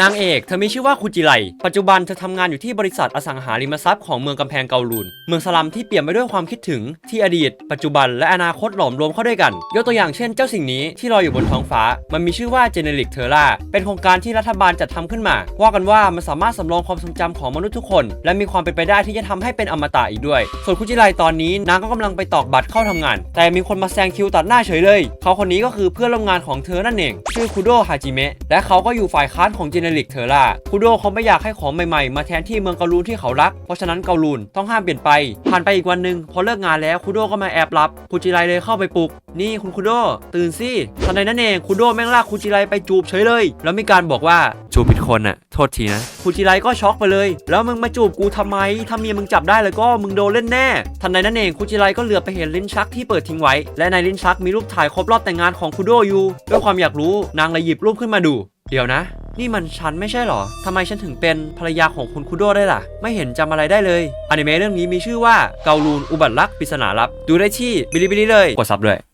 นางเอกเธอมีชื่อว่าคุจิไล ปัจจุบันเธอทำงานอยู่ที่บริษัทอสังหาริมทรัพย์ของเมืองกำแพงเกาลูน เมืองสลัมที่เปี่ยมไปด้วยความคิดถึงที่อดีต ปัจจุบันและอนาคตหลอมรวมเข้าด้วยกัน ยกตัวอย่างเช่นเจ้าสิ่งนี้ที่ลอยอยู่บนท้องฟ้า มันมีชื่อว่า Generic Terra เป็นโครงการที่รัฐบาลจัดทำขึ้นมา ว่ากันว่ามันสามารถสำรองความทรงจำของมนุษย์ทุกคน และมีความเป็นไปได้ที่จะทำให้เป็นอมตะอีกด้วย ส่วนคุจิไลตอนนี้นางก็กำลังไปตอกบัตรเข้าทำงาน แต่มีคนมาแซงคิวตัดหน้าเฉยเลย เขาคนนี้ก็คือเพื่อนร่วมงานของเธอนั่นเอง ชื่อคุโดฮาจิเมะและเขาก็อยู่ฝ่ายค้านของเจเนริกเทอร่าคุโดเขาไม่อยากให้ของใหม่ๆ มาแทนที่เมืองเกาลูนที่เขารัก เพราะฉะนั้นเกาลูนต้องห้ามเปลี่ยนไป ผ่านไปอีกวันหนึ่งพอเลิกงานแล้วคุโดก็มาแอบรับคุจิไลเลยเข้าไปปลุก นี่คุณคุโดตื่นสิทันใดนั้นเองคุโดแม่งลากคุจิไลไปจูบเฉยเลย แล้วมีการบอกว่าจูบผิดคนน่ะโทษทีนะคุจิไลก็ช็อกไปเลย แล้วมึงมาจูบกูทำไมถ้าเมียมึงจับได้แล้วก็มึงโดนเล่นแน่ทันใดนั้นเองคุจิไลก็เหลือบไปเห็นลิ้นชักที่เปิดทิ้งไว้ และในลิ้นชักมีรูปถ่ายครบรอบแต่งงานของคุโดอยู่ด้วยความอยากรู้นางเลยหยิบรูปขึ้นมาดู เดี๋ยวนะ นี่มันฉันไม่ใช่หรอทำไมฉันถึงเป็นภรรยาของคุณคุโดได้ล่ะ ไม่เห็นจำอะไรได้เลยอนิเมะเรื่องนี้มีชื่อว่าเกาลูนอุบัติรักปริศนาลับ ดูได้ที่บิลิบิลิเลยกดซับด้วย